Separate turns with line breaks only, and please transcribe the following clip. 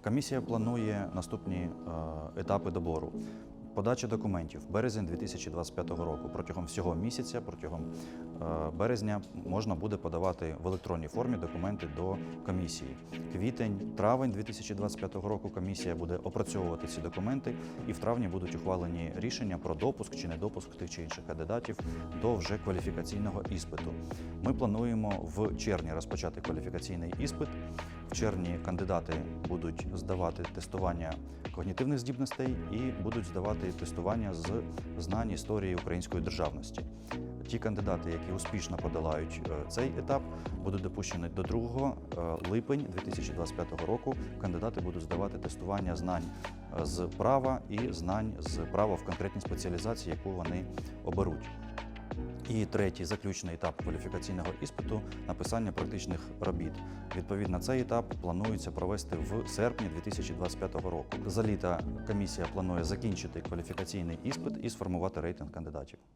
Комісія планує наступні е, етапи добору. Подача документів березень 2025 року. Протягом всього місяця, протягом е, березня, можна буде подавати в електронній формі документи до комісії. Квітень, травень 2025 року комісія буде опрацьовувати ці документи, і в травні будуть ухвалені рішення про допуск чи недопуск тих чи інших кандидатів до вже кваліфікаційного іспиту. Ми плануємо в червні розпочати кваліфікаційний іспит. Червні кандидати будуть здавати тестування когнітивних здібностей і будуть здавати тестування з знань історії української державності. Ті кандидати, які успішно подолають е, цей етап, будуть допущені до 2 е, липень 2025 року. Кандидати будуть здавати тестування знань е, з права і знань з права в конкретній спеціалізації, яку вони оберуть. І третій заключний етап кваліфікаційного іспиту написання практичних робіт. Відповідно, цей етап планується провести в серпні 2025 року. За літа комісія планує закінчити кваліфікаційний іспит і сформувати рейтинг кандидатів.